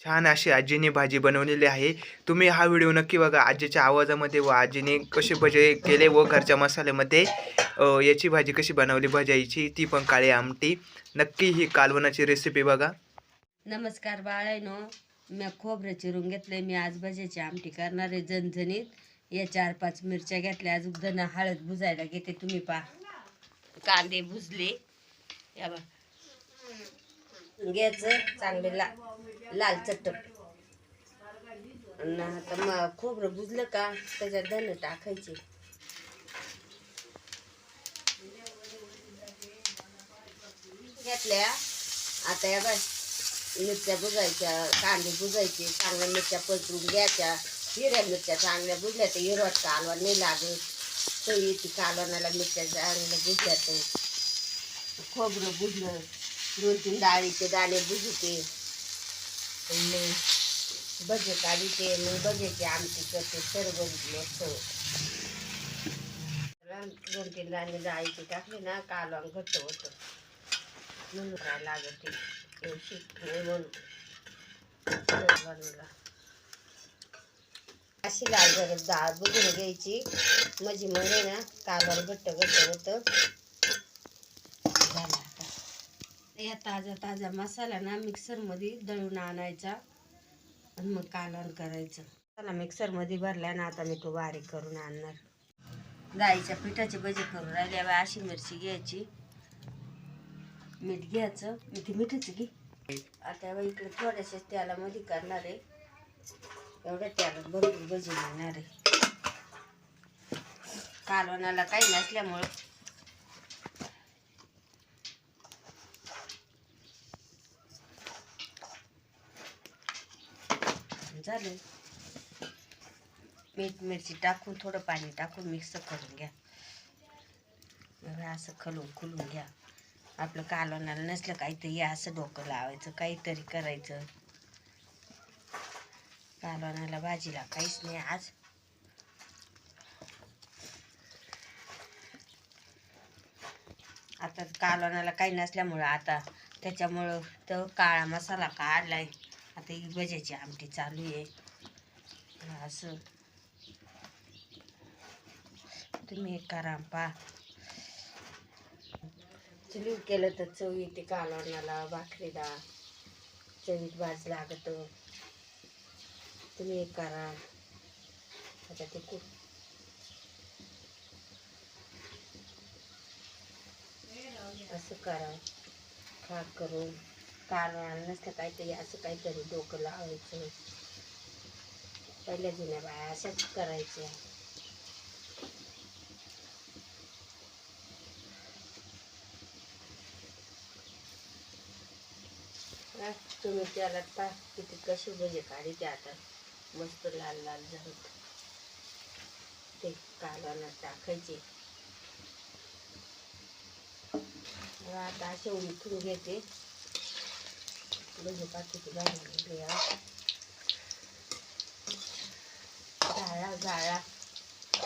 छान अशी आजीने भाजी बनवलेली आहे. तुम्ही हा व्हिडिओ नक्की बघा. आजीच्या आवाजामध्ये व आजीने कसे भजे केले व घरच्या मसाल्यामध्ये याची भाजी कशी बनवली भजाईची ती पण काळी आमटी. नक्की ही कालवणाची रेसिपी बघा. नमस्कार बाळायनो मी खोबरं चिरून घेतलंय. मी आज भज्याची आमटी करणार आहे. झणझणीत. या चार पाच मिरच्या घेतल्या. अजून धन हळद भुजायला घेते. तुम्ही पा कांदे भुजले या बा घ्यायचं चांगले ला लाल चटक. आणि आता मग खोबरं बुजलं का त्याच्यात धन टाकायचे. घेतल्या. आता या बाय मिरच्या बुजायच्या कांदे बुजायचे चांगल्या मिरच्या पसरून घ्यायच्या. हिऱ्या मिरच्या चांगल्या बुजल्या तर हिरवट कालवा नाही लागत. तर येते कालवणाला मिरच्या चांगल्या बुजल्या तर खोबरं बुजलं. दोन तीन डाळीचे दाणे भुजते मग भजे काढते मग भजेची आमटी करते सर्व मस्त. दोन तीन दाणे डाळीचे टाकले ना कालवण घट्ट होतं. म्हणून काय लागत ते म्हणून. बनवला अशी लाल डाळ बुजून घ्यायची. माझी म्हणजे ना कालवण घट्ट घट्ट होतं. या ताजा ताजा मसाला ना मिक्सरमध्ये दळून आणायचा आणि मग कालवण करायचं. चला मिक्सरमध्ये भरल्या ना आता मी तो बारीक करून आणणार. गाईच्या पिठाचे भजे करून राहिले बा अशी मिरची घ्यायची. मीठ घ्यायचं. मी ती मिठाची घे. आता बा इकडे थोड्याशा तेलामध्ये करणार आहे. एवढ्या तेलात भरपूर भजी मिळणार आहे. कालवणाला काही नसल्यामुळं झालं. मीठ मिरची टाकून थोडं पाणी टाकून मिक्स करून घ्या. असं खलून खुलून घ्या. आपलं कालवणाला नसलं काहीतरी असं डोकं लावायचं काहीतरी करायचं. कालवणाला भाजीला काहीच नाही आज. आता कालवणाला काही नसल्यामुळं आता त्याच्यामुळं तो काळा मसाला काढलाय. आता ही भज्याची आमटी चालू आहे. असं. तुम्ही एक करा पा चुलीव केलं तर चव येते कालवणाला भाकरीला. चवीत भाज लागत. तुम्ही एक करा. आता ते खूप असं करा. खा करून. कालवण नसतं काहीतरी असं काहीतरी डोकं लावायचं. पहिल्या जुन्या बाया असंच करायचं तुम्ही त्याला पा किती कशी भजे काढते आता. मस्त लाल लाल झालं ते कालवाना टाकायचे. आता असे उलटून घेते. भजे पाकिटी घालून घ्या जाळा जाळा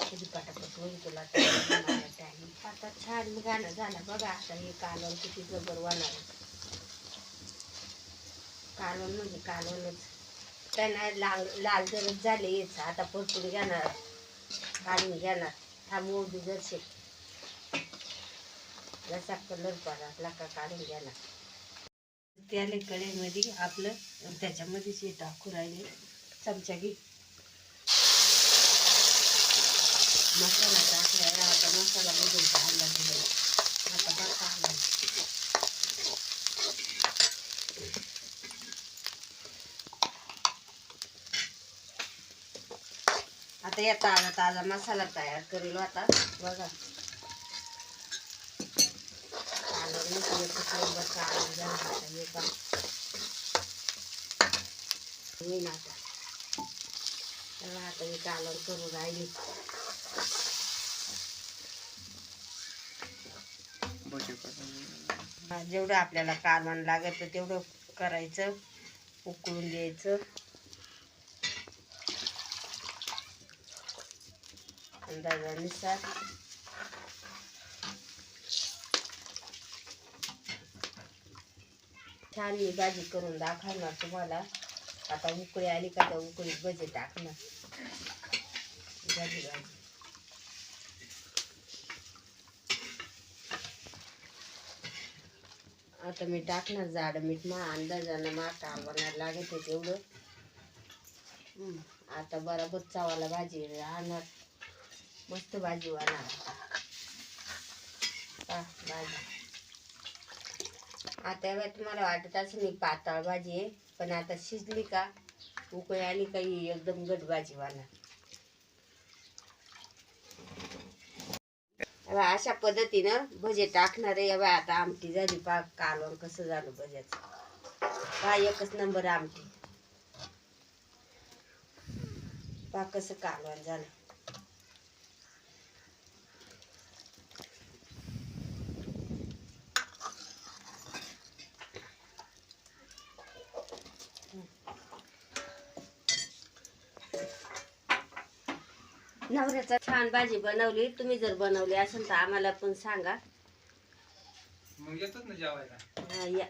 कधी पटापट होईल तुला टाईम आता छान गाणं झालं बघा आता हे कालवण किती जबर होणार आहे. कालवण म्हणजे कालवणच त्यांना लाल लाल जरच झाले येच आता परतून घेणार काढून घेणार थांबवू बी जरसे जसा कलर पडला लाका काढून घेणार त्याले कढईमध्ये आपलं त्याच्यामध्येच हे टाकू राहिले. चमचा घे. मसाला टाकला आता मसाला बघून पाहायला दिला आता बघा हल्ला आता या ताजा ताजा मसाला तयार करेल आता. बघा. कालवण मसाला खूप हे आता आता मी करून राहिली जेवढं आपल्याला कालवण लागत तेवढं करायचं उकळून द्यायचं अंदाजानुसार. छान ही भाजी करून दाखवणार तुम्हाला. आता उकळी आली का त्या उकळीत भजी टाकणार. भाजी भाजी. आता मी टाकणार जाड मीठ. मा अंदाजानं माठ बनवायला लागत होते तेवढं. आता बरोबर चवाला भाजी राहणार मस्त भाजी होणार भाजी. आता बघा तुम्हाला वाटत असेल मी पातळ भाजी आहे पण आता शिजली का? उकळी आली काही एकदम गट भाजीवाला अशा पद्धतीनं भजे टाकणार आहे. बा आता आमटी झाली पा कालवण कसं झालं भज्याचं? पा एकच नंबर आमटी. पा कसं कालवण झालं? नवऱ्याचा छान भाजी बनवली तुम्ही जर बनवली असेल तर आम्हाला पण सांगा. मग येतच ना जेवायला? हा, या.